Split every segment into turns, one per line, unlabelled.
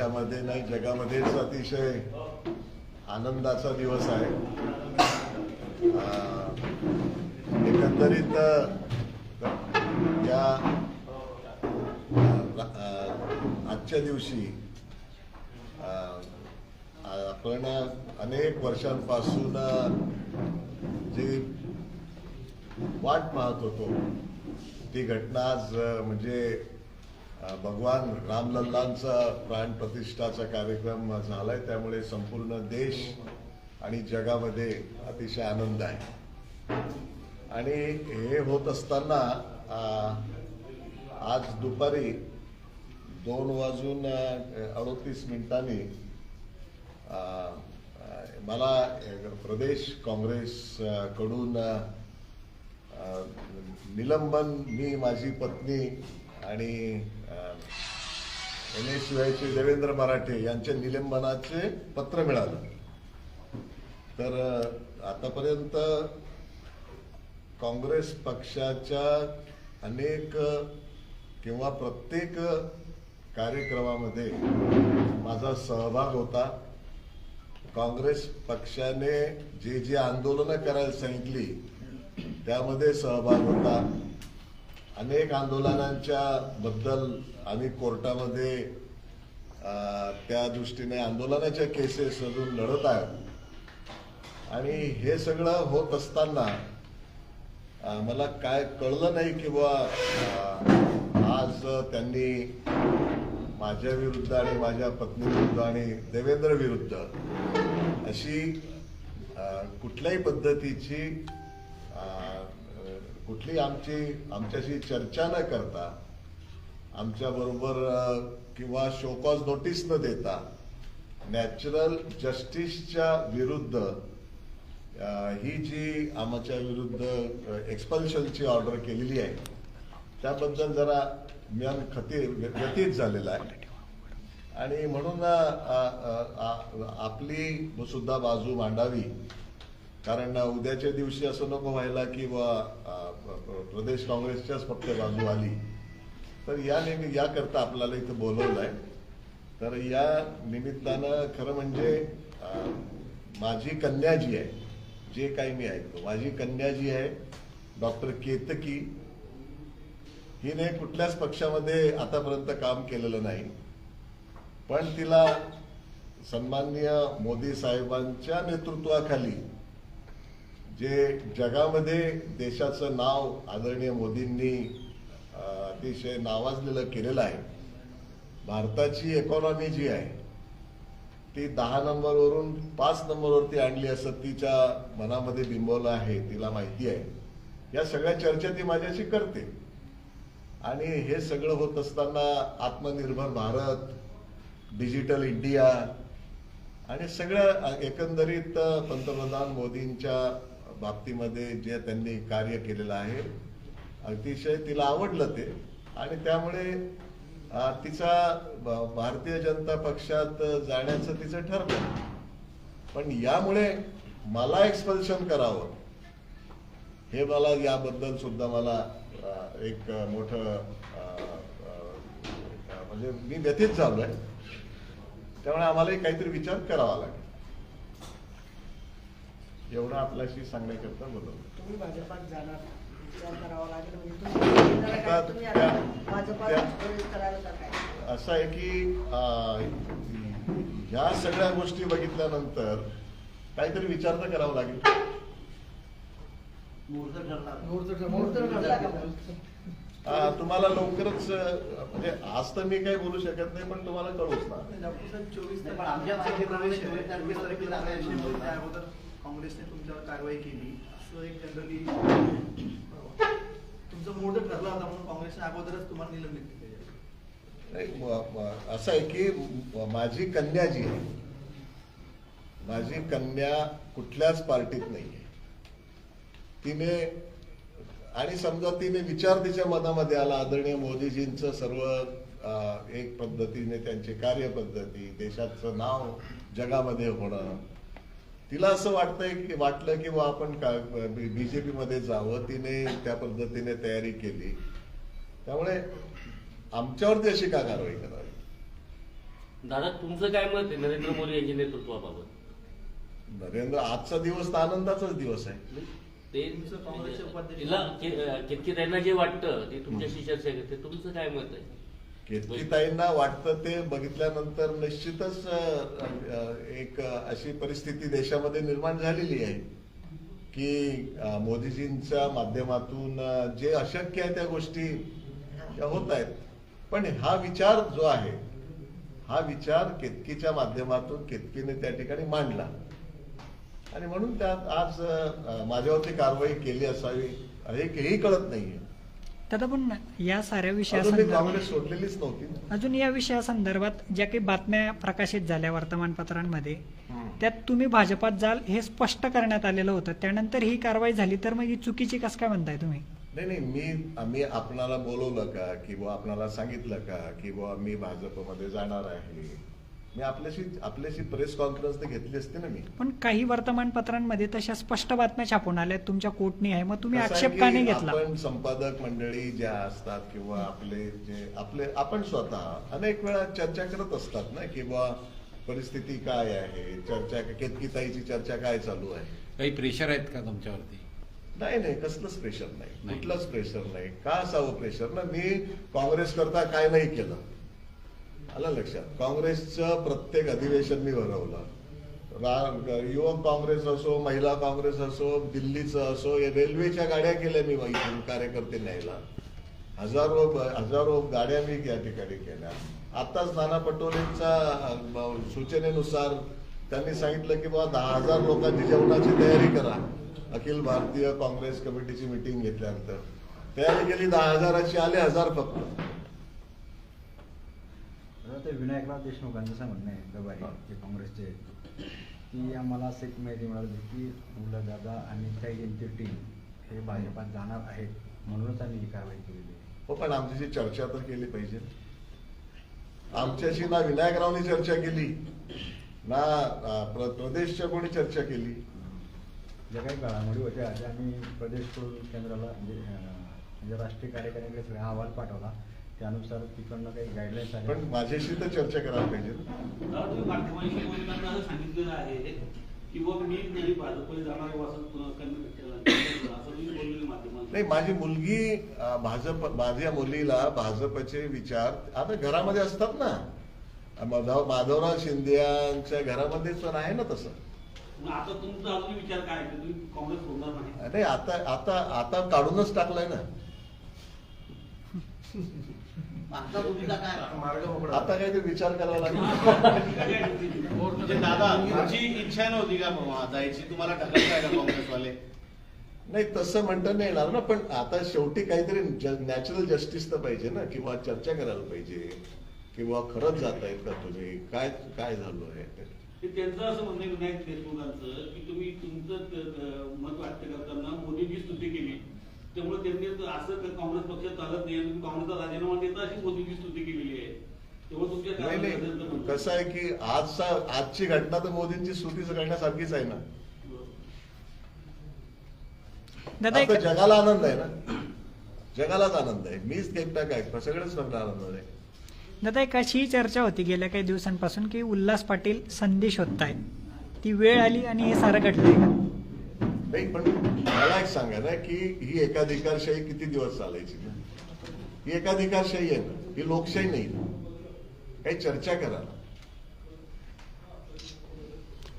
देशामध्ये नाही जगामध्येच अतिशय आनंदाचा दिवस आहे. एकंदरीत या आजच्या दिवशी आपण अनेक वर्षांपासून जी वाट पाहत होतो ती घटना आज म्हणजे भगवान रामलल्लांचा प्राण प्रतिष्ठाचा कार्यक्रम झालाय त्यामुळे संपूर्ण देश आणि जगामध्ये अतिशय आनंद आहे. आणि हे होत असताना आज दुपारी दोन वाजून अडोतीस मिनिटांनी मला प्रदेश काँग्रेसकडून निलंबन मी माझी पत्नी आणि एन एस. शिवायचे देवेंद्र मराठे यांच्या निलंबनाचे पत्र मिळालं. तर आतापर्यंत काँग्रेस पक्षाच्या अनेक किंवा प्रत्येक कार्यक्रमामध्ये माझा सहभाग होता. काँग्रेस पक्षाने जे जे आंदोलनं करायला सांगितली त्यामध्ये सहभाग होता. अनेक आंदोलनांच्या बद्दल आम्ही कोर्टामध्ये त्या दृष्टीने आंदोलनाच्या केसेस अजून लढत आहोत. आणि हे सगळं होत असताना मला काय कळलं नाही की आज त्यांनी माझ्या विरुद्ध आणि माझ्या पत्नी विरुद्ध आणि देवेंद्र विरुद्ध अशी कुठल्याही पद्धतीची कुठली आमची आमच्याशी चर्चा न करता आमच्याबरोबर किंवा शोकॉज नोटीस न देता नॅचरल जस्टिसच्या विरुद्ध ही जी आमच्या विरुद्ध एक्सपल्शनची ऑर्डर केलेली आहे त्याबद्दल जरा मन खती व्यतीत झालेला आहे. आणि म्हणून आपली सुद्धा बाजू मांडावी. कारण उद्याच्या दिवशी असं नको व्हायला की बा प्रदेश काँग्रेसच्याच फक्त बाजू आली. तर या नेहमी याकरता आपल्याला इथं बोलवलंय. तर या निमित्तानं खरं म्हणजे माझी कन्या जी आहे जे काही मी ऐकतो माझी कन्या जी आहे डॉक्टर केतकी हिने कुठल्याच पक्षामध्ये आतापर्यंत काम केलेलं नाही. पण तिला सन्माननीय मोदी साहेबांच्या नेतृत्वाखाली जे जगामध्ये देशाचं नाव आदरणीय मोदींनी अतिशय नावाजलेलं केलेलं आहे. भारताची इकॉनॉमी जी आहे ती दहा नंबरवरून पाच नंबरवरती आणली असं तिच्या मनामध्ये बिंबवलं आहे तिला माहिती आहे. या सगळ्या चर्चा ती माझ्याशी करते. आणि हे सगळं होत असताना आत्मनिर्भर भारत डिजिटल इंडिया आणि सगळ्या एकंदरीत पंतप्रधान मोदींच्या बाबतीमध्ये जे त्यांनी कार्य केलेलं आहे अतिशय तिला आवडलं ते. आणि त्यामुळे तिचा भारतीय जनता पक्षात जाण्याचं तिचं ठरलं. पण यामुळे मला एक्सपल्शन करावं. हे मला याबद्दल सुद्धा मला एक मोठं म्हणजे मी व्यथित झालोय. त्यामुळे आम्हालाही काहीतरी विचार करावा लागेल. एवढं आपल्याशी सांगण्याकरता बोलवलं.
तुम्ही भाजपात जाणार. विचार करावा लागेल. म्हणजे तुम्ही तुम्ही आता भाजपात प्रवेश करायला
असं आहे की अ, ह्या सगळ्या गोष्टी बघितल्यानंतर काहीतरी विचार तर करावा लागेल.
मुहूर्त ठरला का मग?
अ, तुम्हाला लवकरच अ, म्हणजे आज तर मी काही बोलू शकत नाही पण तुम्हाला कळूच ना.
चोवीस
पण आमच्या मागे प्रवेश आहे.
वीस तारखेला
त्यावेळेस
त्या अगोदर काँग्रेसने तुमच्यावर कारवाई केली असं एक जनरली तुमचं मोठं ठरलं होता म्हणून काँग्रेसने अगोदरच तुम्हाला निलंबित केले.
नाही, असं आहे की माझी कन्या जी आहे माझी कन्या कुठल्याच पार्टीत नाहीये. तिने आणि समजा तिने विचार तिच्या मनामध्ये आला आदरणीय मोदीजींचं सर्व एक पद्धतीने त्यांची कार्यपद्धती देशाचं नाव जगामध्ये होणं तिला असं वाटतंय की वाटलं की बा आपण बीजेपी मध्ये जावं तिने त्या पद्धतीने तयारी केली. त्यामुळे आमच्यावरती अशी का कारवाई करावी?
दादा तुमचं काय मत आहे नरेंद्र मोदी यांच्या नेतृत्वाबाबत?
नरेंद्र आजचा दिवस तर आनंदाचाच दिवस आहे.
ते
तुमचं काँग्रेसचे उपाध्यक्ष-
तिला केतकी त्यांना जे वाटतं ते तुमच्याशी चर्चा करते तुमचं काय मत आहे?
केतकीताईंना वाटतं ते बघितल्यानंतर निश्चितच एक अशी परिस्थिती देशामध्ये निर्माण झालेली आहे की मोदीजींच्या माध्यमातून जे अशक्य आहे त्या गोष्टी होत आहेत. पण हा विचार जो आहे हा विचार केतकीच्या माध्यमातून केतकीने त्या ठिकाणी मांडला. आणि म्हणून त्यात आज माझ्यावरती कारवाई केली असावी हे कळत नाहीये.
दादा पण या साऱ्या
सोडलेलीच नव्हती. ना.
अजून या विषयासंदर्भात ज्या काही बातम्या प्रकाशित झाल्या वर्तमानपत्रांमध्ये त्यात तुम्ही भाजपात जाल हे स्पष्ट करण्यात आलेलं होतं. त्यानंतर ही कारवाई झाली तर मग ही चुकीची कसं काय म्हणताय तुम्ही?
नाही नाही मी आम्ही आपणाला बोलवलं का? की बुवा आपणाला सांगितलं का? की बुवा मी भाजपमध्ये जाणार आहे. मी आपल्याशी आपल्याशी प्रेस कॉन्फरन्स तर घेतली असते ना मी.
पण काही वर्तमानपत्रांमध्ये तशा स्पष्ट बातम्या छापून आल्या तुमच्या कोर्टनी आहे मग तुम्ही
कसं आहे
आक्षेप
की
का नाही घेतला?
आपण संपादक मंडळी ज्या असतात किंवा आपले जे आपले आपण स्वतः अनेक वेळा चर्चा करत असतात ना की बुवा परिस्थिती काय आहे चर्चा केतकीताईची चर्चा काय चालू आहे?
काही प्रेशर आहेत का तुमच्यावरती?
नाही नाही कसलंच प्रेशर नाही.
नाही.
कुठलंच प्रेशर नाही. का असावं प्रेशर ना मी काँग्रेस करता काय नाही केलं. आला लक्षात. काँग्रेसचं प्रत्येक अधिवेशन मी भरवलं. युवक काँग्रेस असो महिला काँग्रेस असो दिल्लीचं असो या रेल्वेच्या गाड्या केल्या मी इथून कार्यकर्ते न्यायला. हजारो हजारो गाड्या मी या ठिकाणी केल्या. आताच नाना पटोलेंच्या सूचनेनुसार त्यांनी सांगितलं की बाबा दहा हजार लोकांची जेवणाची तयारी करा. अखिल भारतीय काँग्रेस कमिटीची मिटिंग घेतल्यानंतर. तयारी केली दहा हजाराची आले हजार फक्त.
ते विनायकराव देशमुखांचं असं म्हणणं आहे गवारी जे काँग्रेसचे. की आम्हाला असं एक माहिती मिळाली की मुलं दादा आणि त्या यांची टीम हे भाजपात जाणार आहेत म्हणूनच आम्ही ही कारवाई केलेली आहे.
हो पण आमच्याशी चर्चा तर केली पाहिजे. आमच्याशी ना विनायकरावनी चर्चा केली ना प्रदेशच्या कोणी चर्चा केली.
ज्या काही घडामोडी होत्या त्या आम्ही प्रदेशकडून केंद्राला म्हणजे म्हणजे राष्ट्रीय कार्यकारिणीकडे सगळा अहवाल पाठवला. त्यानुसार तिकडनं काही गाईडलाईन्स आल्या
पण माझ्याशी तर चर्चा करायला पाहिजे ना.
दादा, तुम्ही माध्यमांशी बोलताना असं सांगितलेलं आहे की बुवा मी नाही भाजपमध्ये जाणार आहे असं पुन्हा कन्व्हिन्स केलं. असं तुम्ही बोललेलं माध्यमांना
नाही माझी मुलगी भाजप माझ्या मुलीला भाजपचे विचार आता घरामध्ये असतात ना. माधव माधवराव शिंदेच्या घरामध्ये पण आहे ना तसं.
आता तुमचा अजून विचार काय आहे? तुम्ही काँग्रेस सोडणार नाही.
नाही आता आता आता काढूनच टाकलाय ना.
आता भूमिका काय?
आता काहीतरी विचार करावा लागेल.
म्हणजे दादा तुमची इच्छा नव्हती का बाबा जायची? तुम्हाला ढकलताय का काँग्रेसवाले?
नाही तसं म्हणता नाही येणार ना पण आता शेवटी काहीतरी नॅचरल जस्टिस तर पाहिजे ना किंवा चर्चा करायला पाहिजे किंवा खरंच जात आहेत का तुम्ही काय काय झालं आहे ते.
ते त्यांचं असं म्हणणं विनायक देशमुखांचं की तुम्ही तुमचं त- त- मत व्यक्त करताना मोदींची स्तुती केली. त्यामुळे त्यांनी असं काँग्रेस पक्ष चालत नाही तुम्ही काँग्रेसचा राजीनामा देता अशी मोदींची स्तुती केलेली आहे. तेव्हा.
कसं आहे की आजचा आजची घटना तर मोदींची स्तुती करण्यासारखीच आहे ना. जगाला आनंद आहे ना. जगालाच आनंद आहे. मीच एकटा काय? सगळेच आनंद आहे
दादा एक अशी चर्चा होती गेल्या काही दिवसांपासून की उल्हास पाटील संधी शोधताय ती वेळ आली आणि हे सारं घडलंय का?
नाही पण मला एक सांगा ना की ही एकाधिकारशाही किती दिवस चालायची ना? ही एकाधिकारशाही आहे ना ही लोकशाही नाही. काही चर्चा करा.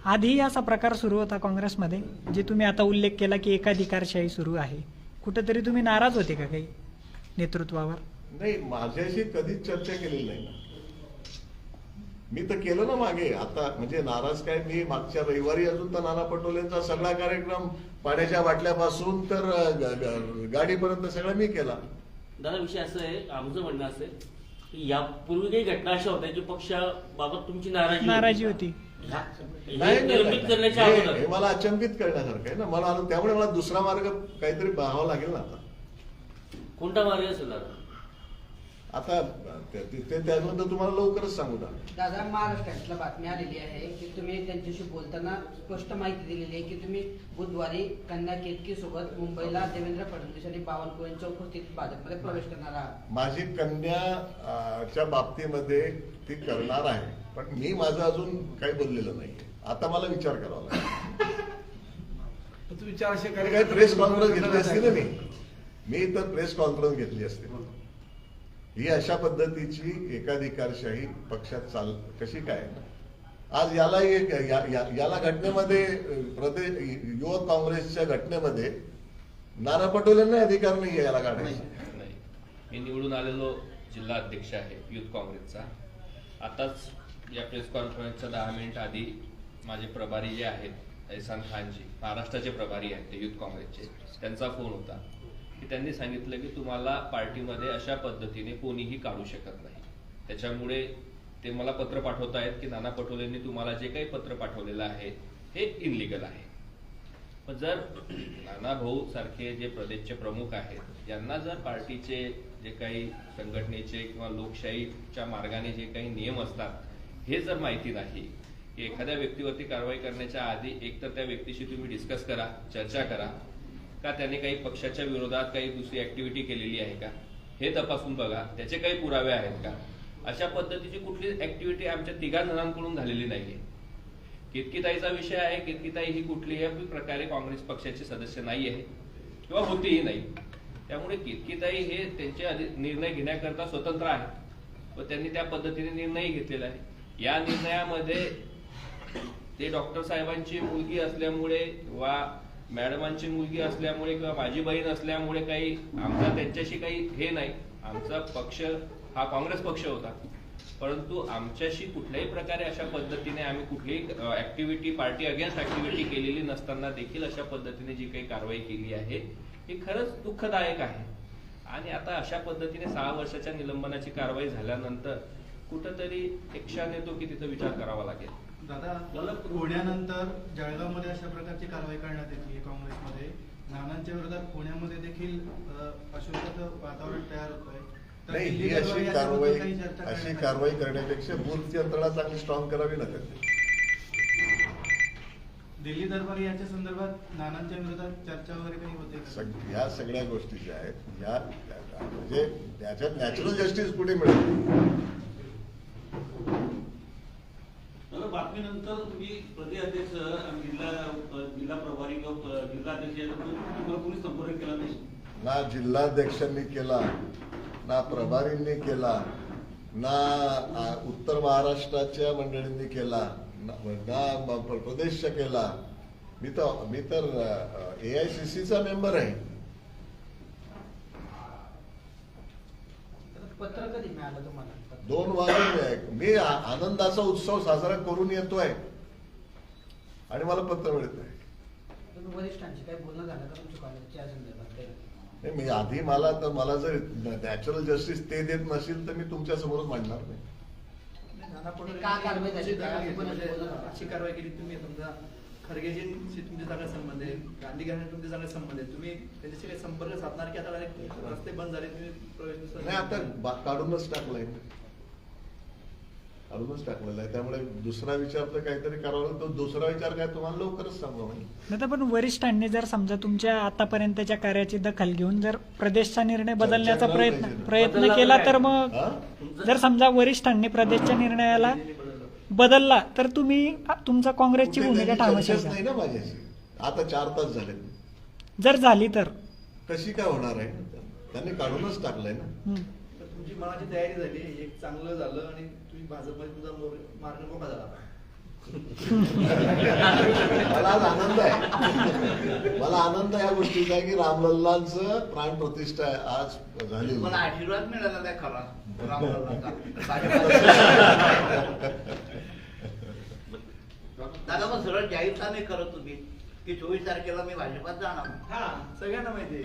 आधी असा प्रकार सुरू होता काँग्रेसमध्ये जे तुम्ही आता उल्लेख केला की एकाधिकारशाही सुरू आहे. कुठेतरी तुम्ही नाराज होते का काही नेतृत्वावर?
नाही माझ्याशी कधीच चर्चा केलेली नाही. ना मी तर केलं ना मागे. आता म्हणजे नाराज काय? मी मागच्या रविवारी अजून तर नाना पटोलेंचा सगळा कार्यक्रम पाण्याच्या बाटल्यापासून तर गाडीपर्यंत सगळं मी केला.
दादा विषय असं आहे आमचं म्हणणं असं आहे की यापूर्वी काही घटना अशा होत्या की पक्षाबाबत तुमची नाराजी
नाराजी होती.
हे?
नाही, मला अचंबित करण्यासारखं आहे ना. मला त्यामुळे मला दुसरा मार्ग काहीतरी पाहावा लागेल ना आता.
कोणता मार्ग असेल दादा?
आता ते- त्याबद्दल तुम्हाला लवकरच सांगू
दादा महाराष्ट्रातला बातमी आलेली आहे की तुम्ही त्यांच्याशी बोलताना स्पष्ट माहिती दिलेली आहे की तुम्ही बुधवारी कन्या केतकी सोबत मुंबईला देवेंद्र फडणवीस आणि बावनकुळेंच्या उपस्थितीत भाजपमध्ये प्रवेश करणार आहात.
माझी कन्या अ, च्या बाबतीमध्ये ती करणार आहे पण मी माझं अजून काही बोललेलं नाही. आता मला विचार करावा लागेल.
चारशे
आणि काही प्रेस कॉन्फरन्स घेतली असती ना मी? मी तर प्रेस कॉन्फरन्स घेतली असते. ही अशा पद्धतीची एकाधिकारशाही पक्षात चाल कशी काय? आज याला एक या- या- याला घटनेमध्ये प्रदेश युवक काँग्रेसच्या घटनेमध्ये नाना पटोलेंना अधिकार नाही आहे याला काढायचा.
नाही. मी निवडून आलेलो जिल्हा अध्यक्ष आहे युथ काँग्रेसचा. आताच या प्रेस कॉन्फरन्सच्या दहा मिनिट आधी माझे प्रभारी जे आहेत एहसान खानजी महाराष्ट्राचे प्रभारी आहेत ते युथ काँग्रेसचे. त्यांचा फोन होता. की त्यांनी सांगितलं की तुम्हाला पार्टीमध्ये अशा पद्धतीने कोणीही काढू शकत नाही. त्याच्यामुळे ते मला पत्र पाठवत आहेत की नाना पटोलेंनी तुम्हाला जे काही पत्र पाठवलेलं आहे हे इनलिगल आहे. पण जर नाना भाऊ सारखे जे प्रदेशचे प्रमुख आहेत यांना जर पार्टीचे जे काही संघटनेचे किंवा लोकशाहीच्या मार्गाने जे काही नियम असतात हे जर माहिती नाही की एखाद्या व्यक्तीवरती कारवाई करण्याच्या आधी एक तर त्या व्यक्तीशी तुम्ही डिस्कस करा चर्चा करा का त्याने काही पक्षाच्या विरोधात काही दुसरी ऍक्टिव्हिटी केलेली आहे का? हे तपासून बघा. त्याचे काही पुरावे आहेत का? अशा पद्धतीची कुठली ऍक्टिव्हिटी आमच्या तिघा जणांकडून झालेली नाहीये. कितकिताईचा विषय आहे कितकिताई ही कुठल्याही प्रकारे काँग्रेस पक्षाचे सदस्य नाही आहे किंवा होतीही नाही. त्यामुळे कितकिताई हे त्यांचे निर्णय घेण्याकरता स्वतंत्र आहेत. व त्यांनी त्या पद्धतीने निर्णय घेतलेला आहे. या निर्णयामध्ये ते डॉक्टर साहेबांची मुलगी असल्यामुळे वा मॅडमांची मुलगी असल्यामुळे किंवा माझी बहीण असल्यामुळे काही आमचा त्यांच्याशी काही हे नाही. आमचा पक्ष हा काँग्रेस पक्ष होता. परंतु आमच्याशी कुठल्याही प्रकारे अशा पद्धतीने आम्ही कुठलीही ऍक्टिव्हिटी पार्टी अगेन्स्ट ऍक्टिव्हिटी केलेली नसताना देखील अशा पद्धतीने जी काही कारवाई केली आहे ही खरंच दुःखदायक आहे. आणि आता अशा पद्धतीने सहा वर्षाच्या निलंबनाची कारवाई झाल्यानंतर कुठंतरी एक क्षण येतो की तिथं विचार करावा लागेल.
दादा पुण्यानंतर जळगावमध्ये अशा प्रकारची कारवाई करण्यात येते काँग्रेसमध्ये. नानांच्या विरोधात पुण्यामध्ये देखील अ, अशोकाचं वातावरण तयार होत आहे
नाही ही अशी कारवाई अशी कारवाई करण्यापेक्षा बूथ यंत्रणा चांगली स्ट्रॉंग करावी त्यांनी
दिल्ली दरबार याच्या संदर्भात नानांच्या विरोधात चर्चा वगैरे काही होते
ह्या सगळ्या गोष्टी ज्या आहेत ह्या म्हणजे त्याच्यात नॅचरल जस्टिस कुठे मिळेल
तर बातमीनंतर तुम्ही प्रदेश अध्यक्ष आणि जिल्हा जिल्हा प्रभारी किंवा अ, जिल्हा अध्यक्ष याच्याबद्दल तुम्हाला कोणी संपर्क केला नाही?
ना जिल्हाध्यक्षांनी केला ना प्रभारींनी केला ना उत्तर महाराष्ट्राच्या मंडळींनी केला ना प्रदेशच्या केला. मी तर मी तर ए आय सी सीचा मेंबर आहे.
पत्र कधी मिळालं तुम्हाला?
दोन वाजून मी आनंदाचा उत्सव साजरा करून येतोय. आणि मला पत्र मिळत नाही.
तुमच्या
मी आधी मला तर मला जर नॅचरल जस्टिस ते देत नसेल तर मी तुमच्या समोरच मांडणार नाही.
कारवाई
जागा? म्हणजे कारवाई केली तुम्ही? समजा खरगेजींशी तुमचे चांगले संबंध आहे गांधी घराणे तुमचे चांगले संबंध आहे. तुम्ही त्यांच्याशी काही संपर्क साधणार की आता रस्ते बंद झाले तुम्ही प्रवेश
नाही आता काढूनच टाकलंय. काढूनच टाकलेलं आहे. त्यामुळे दुसरा विचार तर काहीतरी करावा लागतो दुसरा विचार काय तुम्हाला लवकरच सांगू मी
नाही तर पण वरिष्ठांनी जर समजा तुमच्या आतापर्यंतच्या कार्याची दखल घेऊन जर प्रदेशचा निर्णय बदलण्याचा प्रयत्न. प्रयत्न केला
तर?
मग
हा?
जर समजा वरिष्ठांनी प्रदेशच्या निर्णयाला बदलला तर तुम्ही तुमचा काँग्रेसची भूमिका
नाही? ना माझ्याशी. आता चार तास झाले.
जर झाली तर.
कशी काय होणार आहे? त्यांनी काढूनच टाकलंय ना.
तुमची मनाची तयारी झाली एक चांगलं झालं आणि तुम्ही भाजपमध्ये मोर- मार्ग मोकळा झाला.
मला आज आनंद आहे. मला आनंद या गोष्टीचा आहे की रामलल्लांचं प्राण प्रतिष्ठा आज झाली
मला आशीर्वाद मिळाला नाही खरा. दादा मग सरळ जाहीर का नाही करत तुम्ही की चोवीस तारखेला मी भाजपात जाणार.
हा सगळ्यांना माहिती आहे.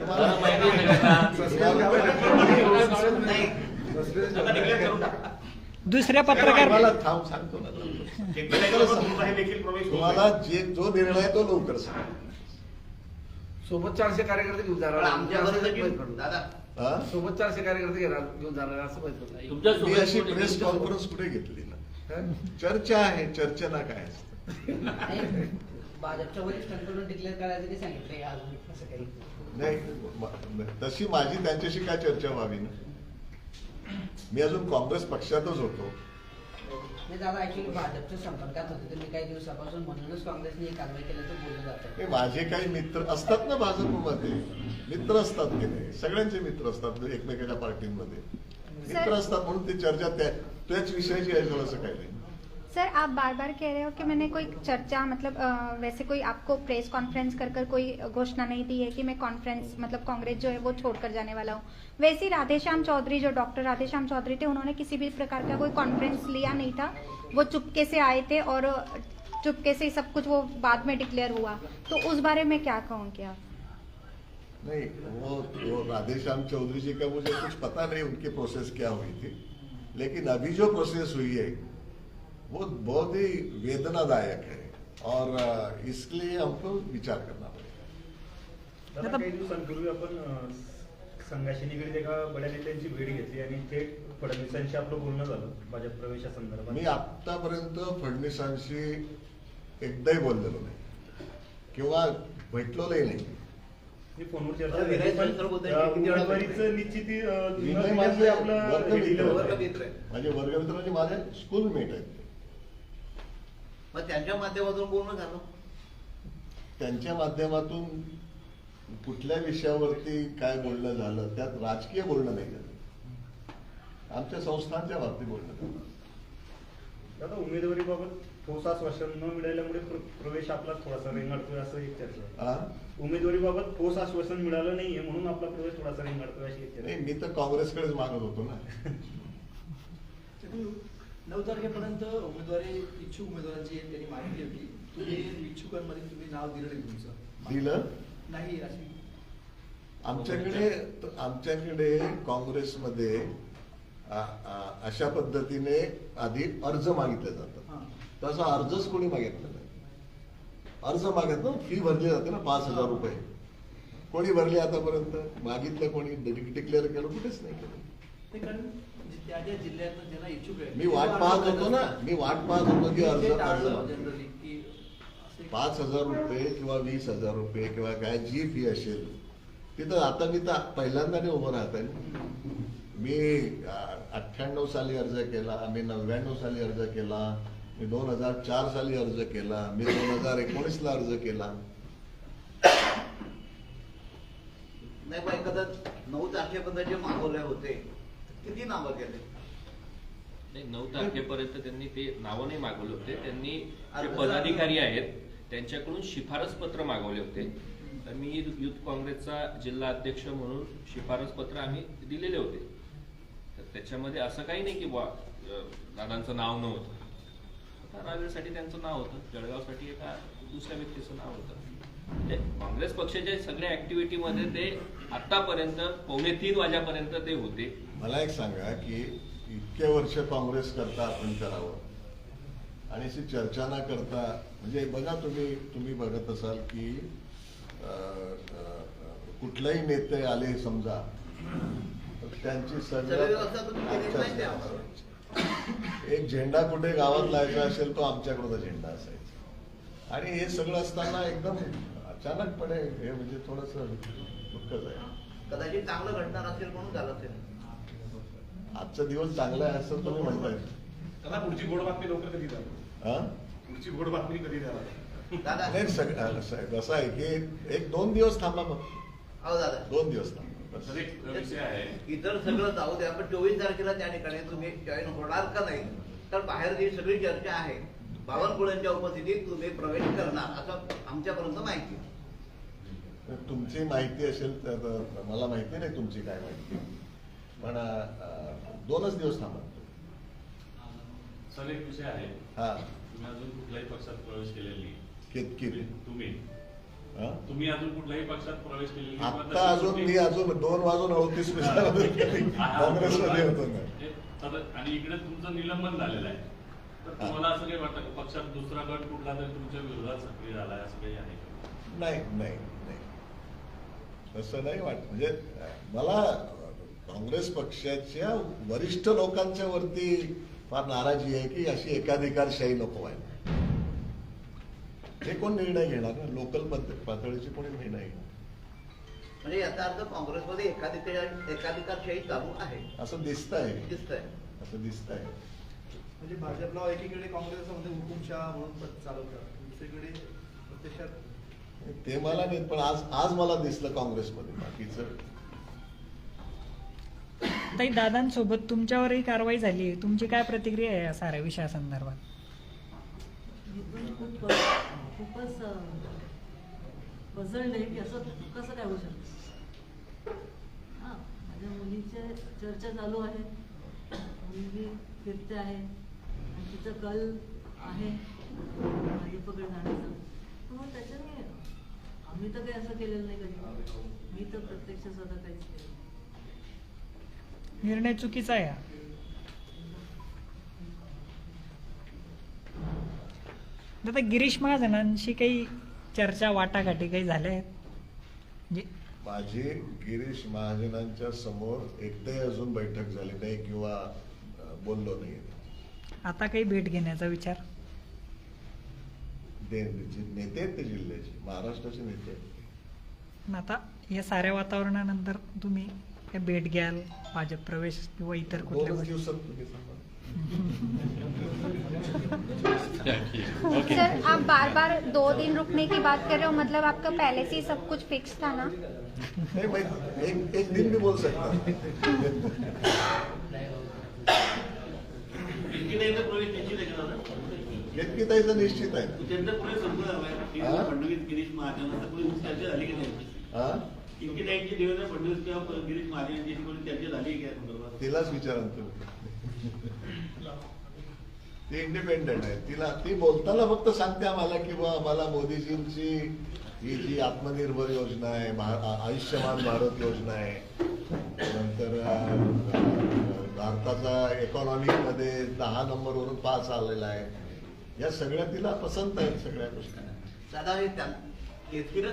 दुसऱ्या पत्रकार
मला थांब सांगतो ना
हे.
जे जो निर्णय आहे तो लवकर सांगा.
सोबत चारशे कार्यकर्ते घेऊन जाणार.
आमच्या.
हा?
सोबत चारशे कार्यकर्ते घेणार घेऊन जाणार असं
मी अशी प्रेस कॉन्फरन्स कुठे घेतली ना?
हं?
चर्चा आहे चर्चेला काय असतं?
नाही, भाजपच्या वरिष्ठांकडून डिक्लेअर करायचं असं काही.
नाही तशी माझी त्यांच्याशी काय चर्चा व्हावी ना? मी अजून काँग्रेस पक्षातच होतो.
नाही दादा ऍक्च्युली भाजपच्या संपर्कात होते तुम्ही काही दिवसापासून म्हणूनच काँग्रेसने कारवाई केल्याचं बोललं जातं.
हे माझे काही मित्र असतात ना भाजपमध्ये? मित्र असतात की नाही? सगळ्यांचे मित्र असतात एकमेकाच्या पार्टीमध्ये. मित्र असतात म्हणून ती चर्चा त्या त्याच विषयाची आहे थोडंसं काही नाही.
सर आप बार बार कह रहे हो कि मैंने कोई चर्चा मतलब वैसे कोई आपको प्रेस कॉन्फ्रेंस कर कर कोई घोषणा नहीं दी है कि मैं कॉन्फ्रेंस मतलब कांग्रेस जो है वो छोड़कर जाने वाला हूँ। वैसे ही राधेश्याम चौधरी जो डॉक्टर राधेश्याम चौधरी थे, उन्होंने किसी भी प्रकार का कोई कॉन्फ्रेंस लिया नहीं था। वो चुपके से आए थे और चुपके से सब कुछ वो बाद में डिक्लेयर हुआ। तो उस बारे में क्या कहोगे आप?
नहीं, वो वो राधेश्याम चौधरी जी का मुझे कुछ पता नहीं उनकी प्रोसेस क्या हुई थी। लेकिन अभी जो प्रोसेस हुई है वो बहुत ही वेदनादायक है। और अ, इसके लिए हमको विचार करना पड़ेगा।
काही दिवसांपूर्वी आपण संघाशी निगडीत एका बड्या नेत्यांची भेट घेतली आणि थेट फडणवीसांशी आपलं बोलणं झालं भाजप प्रवेशासंदर्भात
मी आतापर्यंत फडणवीसांशी एकदाही बोललेलो नाही. किंवा भेटलोही नाही.
मी फोनवर
दादा,
चर्चा
विनय
झाली पण
सहस्त्रबुद्धे
अं,
किती वेळा
उमेदवारीचं निश्चिती अं,
विनय
जुनं
माझे
जिल्ह्यातलं आपलं हे
वर्गमित्र. म्हणजे माझे स्कूलमेट आहेत. ते.
मग त्यांच्या माध्यमातून बोलणं झालं
त्यांच्या माध्यमातून कुठल्या विषयावरती काय बोलणं झालं त्यात राजकीय बोलणं नाही झालं आमच्या संस्थांच्या बाबतीत बोलणं झालं
दादा उमेदवारीबाबत ठोस आश्वासन न मिळाल्यामुळे प्र- प्रवेश आपला थोडासा रेंगाळतोय असं एक चर्चा.
हा?
उमेदवारीबाबत ठोस आश्वासन मिळालं नाहीये म्हणून आपला प्रवेश थोडासा रेंगाळतोय अशी
नाही. मी तर काँग्रेसकडेच मागत होतो ना
नऊ तारखेपर्यंत उमेदवारी इच्छुक उमेदवारांची त्यांनी माहिती होती. तुम्ही इच्छुकांमध्ये तुम्ही नाव दिलं नाही तुमचं.
दिलं?
नाही अशी.
आमच्याकडे आमच्याकडे काँग्रेसमध्ये अशा पद्धतीने आधी अर्ज मागितले जातात. तसा अर्जच कोणी मागितला नाही. अर्ज मागितलं फी भरली जाते ना पाच हजार रुपये. कोणी भरली आतापर्यंत? मागितलं कोणी डिक्लेअर केलं कुठेच नाही केलं.
ते कारण जे त्या त्या जिल्ह्यात ज्यांना इच्छुक आहे
मी वाट पाहत होतो ना. मी वाट पाहत होतो की अर्ज पाच हजार रुपये किंवा वीस हजार रुपये किंवा काय जी फी असेल तिथं आता मी तर पहिल्यांदाने उभं राहत आहे. मी अठ्ठ्याण्णव साली अर्ज केला मी नव्याण्णव साली अर्ज केला मी दोन हजार चार साली अर्ज केला मी दोन हजार एकोणीसला अर्ज केला.
नाही पण एखादा नऊ तारखेपर्यंत जे मागवले होते किती नावं गेले
नाही, नऊ तारखेपर्यंत त्यांनी ते नावं नाही मागवले होते. त्यांनी जे पदाधिकारी आहेत त्यांच्याकडून शिफारस पत्र मागवले होते. तर मी युथ काँग्रेसचा जिल्हा अध्यक्ष म्हणून शिफारस पत्र आम्ही दिलेले होते. तर त्याच्यामध्ये असं काही नाही की अं, दादांचं नाव नव्हतं. आता रावेरसाठी त्यांचं नाव होतं. जळगावसाठी एका दुसऱ्या व्यक्तीचं नाव होतं. काँग्रेस पक्षाच्या सगळ्या ऍक्टिव्हिटीमध्ये ते आतापर्यंत पावणे तीन वाजेपर्यंत ते होते.
मला एक सांगा की इतके वर्ष काँग्रेस करता आपण करावं. आणि अशी चर्चा न करता म्हणजे बघा तुम्ही तुम्ही बघत असाल की कुठलाही नेते आले समजा त्यांची
सगळी
एक झेंडा कुठे गावात लावायचा असेल तो आमच्याकडचा झेंडा असायचा. आणि हे सगळं असताना एकदम अचानकपणे हे म्हणजे थोडस दुःखच आहे.
कदाचित चांगलं घडणार असेल म्हणून झालं असेल.
आजचा दिवस चांगला आहे असं तुम्ही म्हणताय.
त्याला पुढची गोड बातमी लवकर कधी द्याल
हा?
पुढची गोड बातमी कधी द्याल
दादा.
नाही सग- स- कसं आहे की एक दोन दिवस थांबा मग
अहो दादा.
दोन दिवस थांबा
इतर सगळं जाऊ द्या पण चोवीस तारखेला त्या ठिकाणी तुम्ही जॉईन होणार का नाही तर बाहेर जी सगळी चर्चा आहे बावनकुळ्यांच्या उपस्थितीत तुम्ही प्रवेश करणार असं आमच्यापर्यंत माहिती आहे.
तुमची माहिती असेल तर मला माहिती नाही तुमची काय माहिती. पण दोनच दिवस थांबा.
सर एक विषय आहे.
हा.
तुम्ही अजून कुठल्याही पक्षात प्रवेश केलेला नाही.
किती
तुम्ही.
हा?
तुम्ही अजून कुठल्याही पक्षात प्रवेश केलेला तशी
अजून मी अजून दोन वाजून अडतीस काँग्रेसमध्ये होतो
आणि इकडे तुमचं निलंबन झालेलं आहे. तर. तुम्हाला असं काही वाटतं पक्षात दुसरा गट कुठला तरी तुमच्या विरोधात सक्रिय झालाय असं काही आहे
नाही नाही. तसं नाही वाटत. म्हणजे मला काँग्रेस पक्षाच्या वरिष्ठ लोकांच्या वरती फार नाराजी आहे की अशी एकाधिकारशाही नको व्हायला. हे कोण निर्णय घेणार ना? लोकल पातळीचे कोणी निर्णय घेणार
म्हणजे याचा अर्थ काँग्रेसमध्ये एकाधिकार एकाधिकारशाही चालू आहे.
असं दिसतंय.
दिसतंय.
असं दिसतंय.
म्हणजे भाजपला एकीकडे काँग्रेस असं म्हणते हुकुमशहा म्हणून चालवतात. दुसरीकडे प्रत्यक्षात
ते मला नाही पण आज आज मला दिसलं काँग्रेसमध्ये बाकीचं.
ताई दादांसोबत तुमच्यावरही कारवाई झाली आहे. तुमची काय प्रतिक्रिया आहे या साऱ्या विषयासंदर्भात
खूप खूपच पझल्ड आहे की असं कसं काय होऊ शकतं? हां माझ्या मुलीच्या चर्चा चालू आहे. मुलगी फिरते आहे. आणि तिचं कल आहे. भाजपकडे जाण्याचं. त्याच्याने आम्ही तर काही असं केलेलं नाही कधी. मी तर प्रत्यक्ष स्वतः काहीच केलं नाही.
निर्णय चुकीचा आहे हा. आता गिरीश महाजनांशी काही चर्चा वाटाघाटी काही झाल्या आहेत? म्हणजे
माझी गिरीश महाजनांच्या समोर एकदाही अजून बैठक झाली नाही किंवा अं, बोललो नाही.
आता काही भेट घेण्याचा विचार?
जे नेते आहेत ते जिल्ह्याचे महाराष्ट्राचे नेते आहेत.
आता या साऱ्या वातावरणानंतर तुम्ही भेट घ्याल भाजप प्रवेश किंवा इतर कुठल्या
दोनच
गोष्टी?
दिवसात तुम्ही सांगा
सर आप बार बार दो दिन रुकने की बात कर रहे हो मतलब आपका पहले से ही सब कुछ फिक्स था ना
नहीं मैं एक एक दिन भी बोल सकता
नाही तर निश्चित आहे.
तिलाच विचारा ती इंडिपेंडेंट आहे. तिला ती बोलताना फक्त सांगते आम्हाला की बा आम्हाला मोदीजींची ही जी आत्मनिर्भर योजना आहे आयुष्यमान भारत योजना आहे. नंतर भारताचा economic मध्ये दहा नंबरवरून पाच आलेला आहे. या सगळ्या तिला पसंत आहेत सगळ्या गोष्टी
दादा हे त्या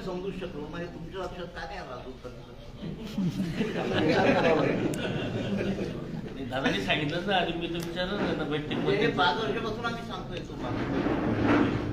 समजू शकलो म्हणजे तुमच्या लक्षात का नाही आला
दादांनी सांगितलं ना आधी मी तर विचारलं ना बैठकीमध्ये
पाच वर्षापासून आम्ही सांगतोय तुम्हाला.